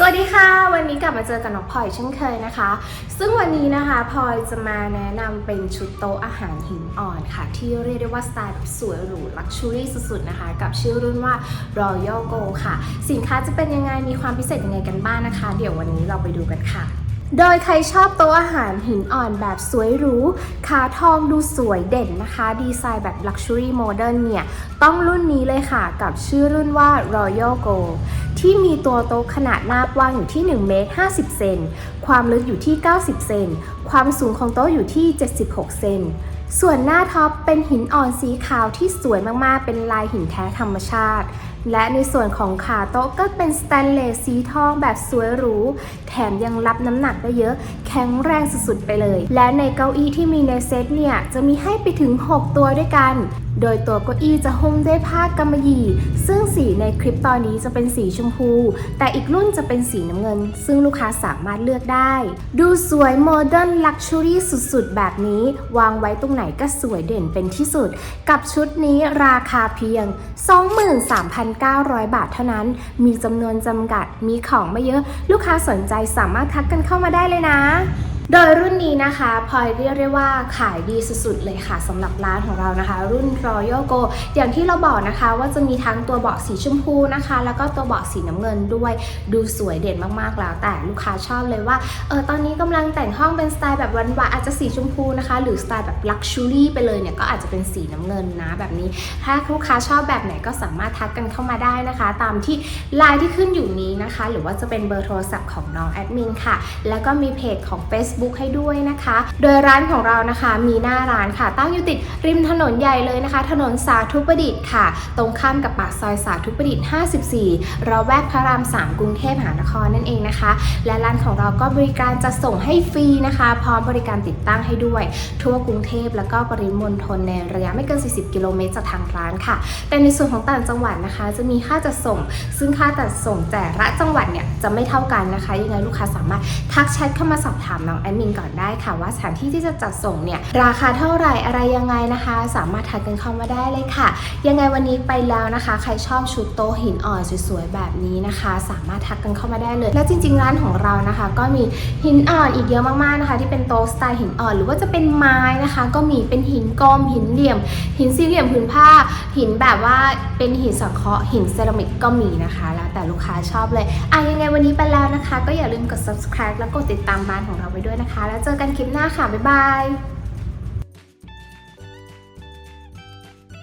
สวัสดีค่ะ วันนี้กลับมาเจอกับน้องพลอยเช่นเคยนะคะ ซึ่งวันนี้นะคะพลอยจะมาแนะนำเป็นชุดโต๊ะอาหารหินอ่อนค่ะ ที่เรียกได้ว่าสไตล์แบบสวยหรูลักชัวรี่สุดๆนะคะ กับชื่อรุ่นว่า Royal Go ค่ะ สินค้าจะเป็นยังไงมีความพิเศษยังไงกันบ้างนะคะ เดี๋ยววันนี้เราไปดูกันค่ะ โดยใครชอบโต๊ะอาหารหินอ่อนแบบสวยหรู ขาทองดูสวยเด่นนะคะ ดีไซน์แบบ Luxury Modern เนี่ย ต้องรุ่นนี้เลยค่ะ กับชื่อรุ่นว่า Royal Go ที่มีตัวโต๊ะขนาดหน้ากว้างอยู่ที่1เมตร50 เซน ความลึกอยู่ที่ 90 เซน ความสูงของโต๊ะอยู่ที่ 76 เซนส่วนหน้าท็อปเป็นหินอ่อนสีขาวที่สวยมาก ๆ เป็นลายหินแท้ธรรมชาติ และในส่วนของขาโต๊ะก็เป็นสแตนเลสสีทองแบบสวยหรู แถมยังรับน้ำหนักได้เยอะ แข็งแรงสุดๆไปเลย และในเก้าอี้ที่มีในเซตเนี่ย จะมีให้ไปถึง 6 ตัวด้วยกัน โดยตัวเก้าอี้จะหุ้มด้วยผ้ากำมะหยี่ ซึ่งสีในคลิปตอนนี้จะเป็นสีชมพู แต่อีกรุ่นจะเป็นสีน้ำเงิน ซึ่งลูกค้าสามารถเลือกได้ ดูสวยโมเดิร์นลักชัวรี่สุดๆ แบบนี้ วางไว้ตรงไหนก็สวยเด่นเป็นที่สุด กับชุดนี้ราคาเพียง 23,900 บาทเท่านั้น มีจำนวนจำกัดมีของไม่เยอะ ลูกค้าสนใจสามารถทักกันเข้ามาได้เลยนะ โดยรุ่นนี้นะคะพลอยเรียกได้ว่าขายดีสุดๆเลยค่ะสำหรับร้านของเรานะคะ รุ่น Royal Go อย่างที่เราบอกนะคะว่าจะมีทั้งตัวเบาะสีชมพูนะคะ แล้วก็ตัวเบาะสีน้ำเงินด้วยดูสวยเด่นมากๆแล้ว แต่ลูกค้าชอบเลยว่าเออตอนนี้กำลังแต่งห้องเป็นสไตล์แบบวานๆอาจจะสีชมพูนะคะ หรือสไตล์แบบ Luxury ไปเลยเนี่ยก็อาจจะเป็นสีน้ำเงินนะแบบนี้ ถ้าลูกค้าชอบแบบไหนก็สามารถทักกันเข้ามาได้นะคะ ตามที่ไลน์ที่ขึ้นอยู่นี้นะคะ หรือว่าจะเป็นเบอร์โทรศัพท์ของน้องแอดมินค่ะแล้วก็มีเพจของ Facebook ให้ด้วยนะคะ โดยร้านของเรานะคะมีหน้าร้านค่ะ ตั้งอยู่ติดริมถนนใหญ่เลยนะคะ ถนนสาธุประดิษฐ์ค่ะ ตรงข้ามกับปากซอยสาธุประดิษฐ์ 54 เราแวกพระราม 3 กรุงเทพมหานครนั่นเองนะคะ และร้านของเราก็บริการจะส่งให้ฟรีนะคะ พร้อมบริการติดตั้งให้ด้วย ทั่วกรุงเทพแล้วก็ปริมณฑลในระยะไม่เกิน 40 กิโลเมตรจากทางร้านค่ะ แต่ในส่วนของต่างจังหวัดนะคะ จะมีค่าจัดส่ง ซึ่งค่าจัดส่งแต่ละจังหวัดเนี่ยจะไม่เท่ากันนะคะ ยังไงลูกค้าสามารถทักแชทเข้ามาสอบถามน้องดมินก่อนได้ค่ะว่าสถานที่ที่จะจัดส่งเนี่ยราคาเท่าไหร่อะไรยังไงนะคะ สามารถทักกันเข้ามาได้เลยค่ะ ยังไงวันนี้ไปแล้วนะคะ ใครชอบชุดโต๊ะหินอ่อนสวยๆแบบนี้นะคะ สามารถทักกันเข้ามาได้เลย และจริง ๆ ร้านของเรานะคะ ก็มีหินอ่อนอีกเยอะมากๆนะคะ ที่เป็นโต๊ะสไตล์หินอ่อน หรือว่าจะเป็นไม้นะคะ ก็มีเป็นหินกลมหินเหลี่ยม หินสี่เหลี่ยมพื้นผ้า หินแบบว่าเป็นหินสังเคราะห์หินเซรามิกก็มีนะคะ แล้วแต่ลูกค้าชอบเลยอะยังไงวันนี้ไปแล้วนะคะ ก็อย่าลืมกด subscribe แล้วกดติดตามร้านของเราไว้ด้วยนะคะ แล้วเจอกันคลิปหน้าค่ะ บ๊ายบาย